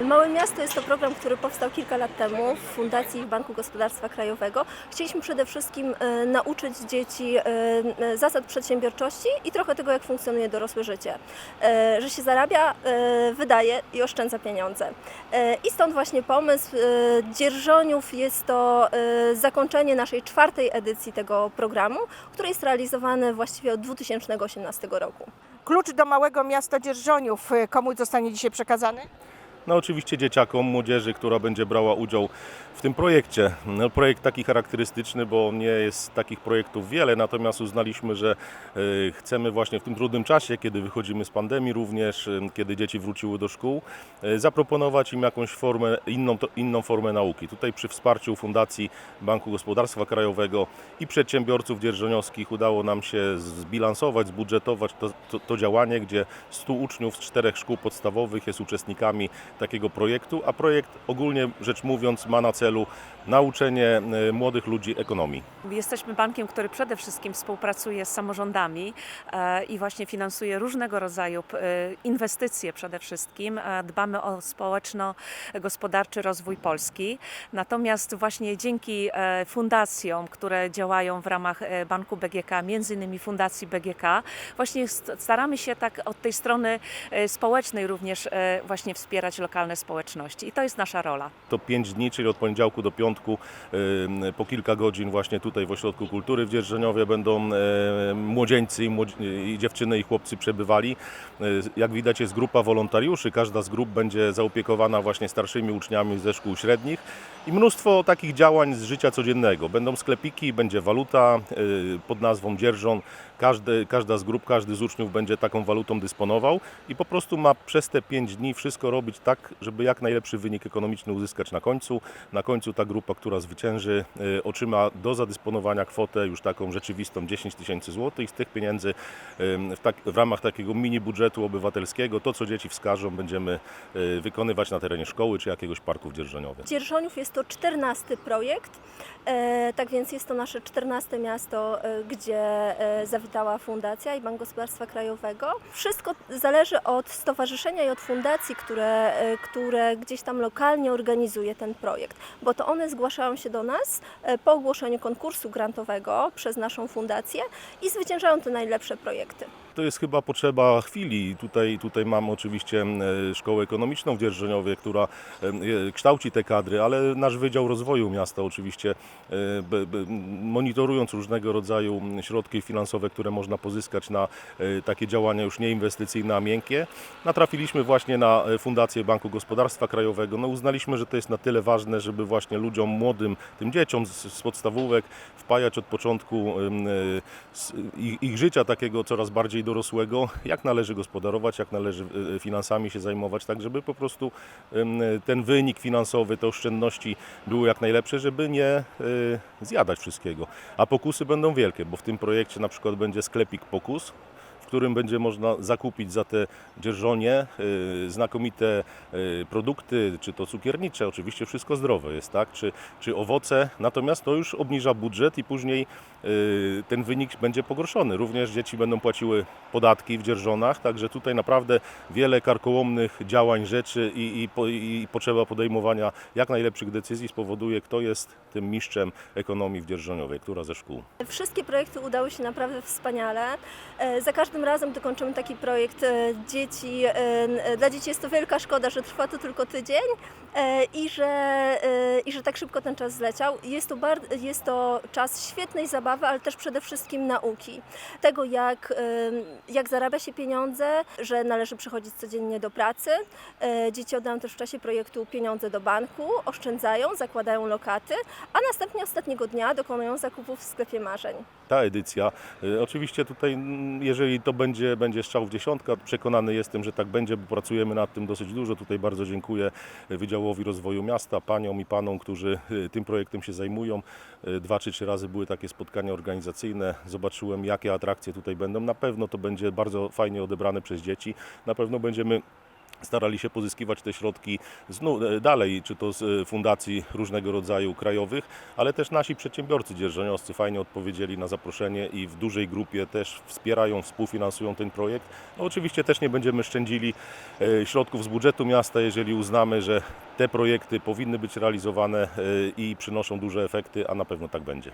Małe Miasto jest to program, który powstał kilka lat temu w Fundacji Banku Gospodarstwa Krajowego. Chcieliśmy przede wszystkim e, nauczyć dzieci e, e, zasad przedsiębiorczości i trochę tego, jak funkcjonuje dorosłe życie. Że się zarabia, wydaje i oszczędza pieniądze. I stąd właśnie pomysł Dzierżoniów jest to zakończenie naszej czwartej edycji tego programu, który jest realizowany właściwie od 2018 roku. Klucz do małego miasta Dzierżoniów komu zostanie dzisiaj przekazany? No oczywiście dzieciakom, młodzieży, która będzie brała udział w tym projekcie. No, projekt taki charakterystyczny, bo nie jest takich projektów wiele, natomiast uznaliśmy, że e, chcemy właśnie w tym trudnym czasie, kiedy wychodzimy z pandemii również, e, kiedy dzieci wróciły do szkół, e, zaproponować im jakąś formę, inną, inną formę nauki. Tutaj przy wsparciu Fundacji Banku Gospodarstwa Krajowego i przedsiębiorców dzierżoniowskich udało nam się zbilansować, zbudżetować to, to, to działanie, gdzie 100 uczniów z czterech szkół podstawowych jest uczestnikami takiego projektu, a projekt ogólnie rzecz mówiąc ma na celu nauczenie e, młodych ludzi ekonomii. Jesteśmy bankiem, który przede wszystkim współpracuje z samorządami e, i właśnie finansuje różnego rodzaju e, inwestycje przede wszystkim. E, Dbamy o społeczno-gospodarczy rozwój Polski. Natomiast właśnie dzięki e, fundacjom, które działają w ramach Banku BGK, między innymi Fundacji BGK, właśnie st- staramy się tak od tej strony społecznej również właśnie wspierać lokalne społeczności i to jest nasza rola. To 5 dni, czyli od poniedziałku do piątku, e, po kilka godzin właśnie tutaj w Ośrodku Kultury w Dzierżoniowie będą e, młodzieńcy i, i dziewczyny i chłopcy przebywali. E, Jak widać jest grupa wolontariuszy, każda z grup będzie zaopiekowana właśnie starszymi uczniami ze szkół średnich i mnóstwo takich działań z życia codziennego. Będą sklepiki, będzie waluta e, pod nazwą Dzierżon. Każdy, każda z grup, każdy z uczniów będzie taką walutą dysponował i po prostu ma przez te 5 dni wszystko robić tak, żeby jak najlepszy wynik ekonomiczny uzyskać na końcu. Na końcu ta grupa, która zwycięży, e, otrzyma do zadysponowania kwotę już taką rzeczywistą 10 tysięcy złotych. Z tych pieniędzy w, tak, w ramach takiego mini budżetu obywatelskiego to, co dzieci wskażą, będziemy e, wykonywać na terenie szkoły czy jakiegoś parku w Dzierżoniowie. Dzierżoniów jest to czternasty projekt, e, tak więc jest to nasze czternaste miasto, e, gdzie e, zawitała Fundacja i Bank Gospodarstwa Krajowego. Wszystko zależy od stowarzyszenia i od fundacji, które, które gdzieś tam lokalnie organizuje ten projekt, bo to one zgłaszają się do nas po ogłoszeniu konkursu grantowego przez naszą fundację i zwyciężają te najlepsze projekty. To jest chyba potrzeba chwili. Tutaj, tutaj mamy oczywiście e, szkołę ekonomiczną w Dzierżoniowie, która e, e, kształci te kadry, ale nasz Wydział Rozwoju Miasta oczywiście monitorując różnego rodzaju środki finansowe, które można pozyskać na takie działania już nieinwestycyjne, a miękkie, natrafiliśmy właśnie na Fundację Banku Gospodarstwa Krajowego. No uznaliśmy, że to jest na tyle ważne, żeby właśnie ludziom młodym, tym dzieciom z, podstawówek wpajać od początku ich, ich życia takiego coraz bardziej dorosłego, jak należy gospodarować, jak należy e, finansami się zajmować, tak żeby po prostu ten wynik finansowy, te oszczędności były jak najlepsze, żeby nie e, zjadać wszystkiego. A pokusy będą wielkie, bo w tym projekcie na przykład będzie sklepik pokus, w którym będzie można zakupić za te dzierżonie y, znakomite y, produkty, czy to cukiernicze, oczywiście wszystko zdrowe jest, tak, czy, czy owoce, natomiast to już obniża budżet i później y, ten wynik będzie pogorszony. Również dzieci będą płaciły podatki w dzierżonach, także tutaj naprawdę wiele karkołomnych działań, rzeczy i, i, i potrzeba podejmowania jak najlepszych decyzji spowoduje, kto jest tym mistrzem ekonomii w dzierżoniowej, która ze szkół. Wszystkie projekty udały się naprawdę wspaniale. E, Za każdym razem, gdy kończymy taki projekt, e, dzieci, e, dla dzieci jest to wielka szkoda, że trwa to tylko tydzień i że, i że tak szybko ten czas zleciał. Jest to, jest to czas świetnej zabawy, ale też przede wszystkim nauki. Tego, jak, jak zarabia się pieniądze, że należy przychodzić codziennie do pracy. E, Dzieci oddają też w czasie projektu pieniądze do banku, oszczędzają, zakładają lokaty, a następnie ostatniego dnia dokonują zakupów w sklepie marzeń. Ta edycja. Y, Oczywiście tutaj, mm, jeżeli to będzie, będzie strzał w dziesiątkę, przekonany jestem, że tak będzie, bo pracujemy nad tym dosyć dużo. Tutaj bardzo dziękuję Wydziałowi Rozwoju Miasta, paniom i panom, którzy y, tym projektem się zajmują. Y, Dwa czy trzy razy były takie spotkania organizacyjne. Zobaczyłem, jakie atrakcje tutaj będą. Na pewno to będzie bardzo fajnie odebrane przez dzieci. Na pewno będziemy starali się pozyskiwać te środki z, e, dalej, czy to z e, fundacji różnego rodzaju krajowych, ale też nasi przedsiębiorcy dzierżoniowscy fajnie odpowiedzieli na zaproszenie i w dużej grupie też wspierają, współfinansują ten projekt. No, oczywiście też nie będziemy szczędzili e, środków z budżetu miasta, jeżeli uznamy, że te projekty powinny być realizowane i przynoszą duże efekty, a na pewno tak będzie.